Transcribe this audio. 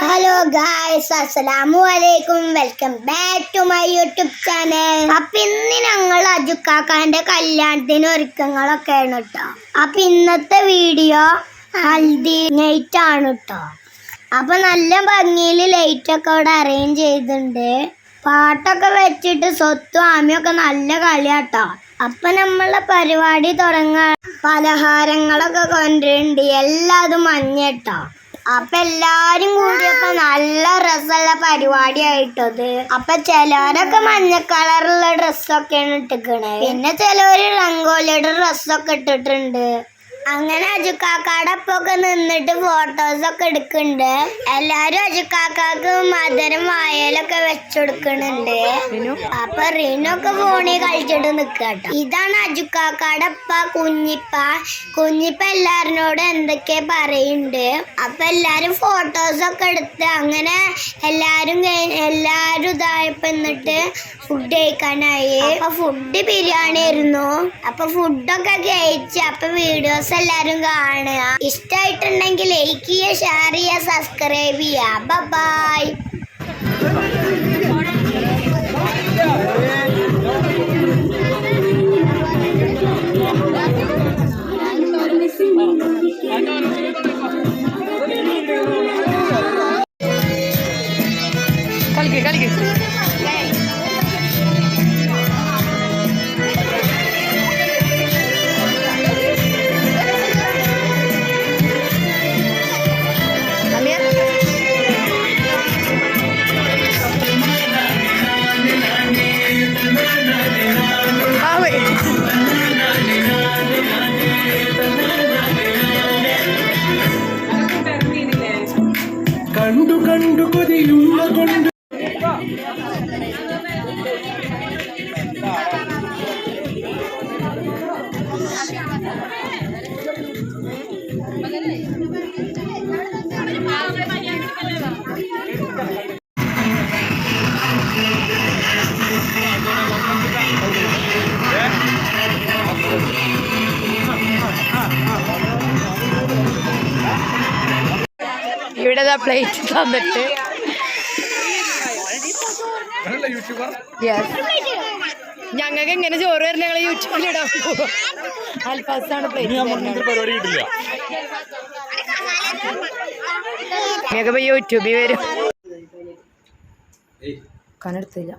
Hello guys അസ്സലാമു അലൈക്കും welcome back to my YouTube channel അപ്പൊ ഇന്ന് ഞങ്ങൾ അജുക്കാക്കാന്റെ കല്യാണത്തിന് ഒരുക്കങ്ങളൊക്കെയാണ് കേട്ടോ അപ്പൊ ഇന്നത്തെ വീഡിയോ ഹൽദി നൈറ്റ് ആണ് കേട്ടോ അപ്പൊ നല്ല ഭംഗിയിൽ ലൈറ്റ് ഒക്കെ അവിടെ അറേഞ്ച് ചെയ്തിട്ടുണ്ട്. പാട്ടൊക്കെ വെച്ചിട്ട് സ്വത്തും ആമിയൊക്കെ നല്ല കളിയാട്ടോ അപ്പൊ നമ്മളെ പരിപാടി തുടങ്ങാൻ പലഹാരങ്ങളൊക്കെ കൊണ്ടിട്ടുണ്ട് എല്ലാതും മഞ്ഞട്ടോ അപ്പൊ എല്ലാരും കൂടിയപ്പോ നല്ല ഡ്രസ്സുള്ള പരിപാടി ആയിട്ടത് അപ്പൊ ചിലവരൊക്കെ മഞ്ഞ കളറുള്ള ഡ്രസ്സൊക്കെയാണ് ഇട്ടിക്കണേ. പിന്നെ ചിലവര് രംഗോലിയുടെ ഡ്രസ്സൊക്കെ ഇട്ടിട്ടുണ്ട്. അങ്ങനെ അജുക്കാക്കാടെ ഒപ്പൊക്കെ നിന്നിട്ട് ഫോട്ടോസ് ഒക്കെ എടുക്കുന്നുണ്ട് എല്ലാരും അജുക്കാക്കാക്ക് മധുരം വായലൊക്കെ വെച്ചെടുക്കണുണ്ട് അപ്പൊ റീനൊക്കെ ഫോണിൽ കളിച്ചിട്ട് നിക്കട്ടോ ഇതാണ് അജുക്കാക്കാടെ അപ്പ കുഞ്ഞിപ്പ. കുഞ്ഞിപ്പ എല്ലാരിനോടും എന്തൊക്കെ പറയുന്നുണ്ട് അപ്പൊ എല്ലാരും ഫോട്ടോസ് ഒക്കെ എടുത്ത് അങ്ങനെ എല്ലാരും എല്ലാരും ഇതായപ്പോ എന്നിട്ട് ഫുഡ് കഴിക്കാനായി. അപ്പൊ ഫുഡ് ബിരിയാണി ആയിരുന്നു. അപ്പൊ ഫുഡൊക്കെ കഴിച്ച് അപ്പൊ വീഡിയോസ് എല്ലാരും കാണുക. ഇഷ്ടമായിട്ടുണ്ടെങ്കിൽ ലൈക്ക് ചെയ്യുക ഷെയർ ചെയ്യുക സബ്സ്ക്രൈബ് ചെയ്യുക. ബൈ കണ്ടു കണ്ടു കൊതിയുള്ള കൊണ്ട് ഇവിടെ പ്ലേറ്റ് തന്നിട്ട്. യെസ് ഞങ്ങൾക്ക് എങ്ങനെ ചോറ് വരുന്ന ഞങ്ങൾ യൂട്യൂബിൽ ഇടാൻ പോകും അൽഫാസാണ് പ്ലേറ്റ് പരിപാടി കിട്ടില്ല. ഞങ്ങൾക്ക് യൂട്യൂബിൽ വരും. കനെടുത്തില്ല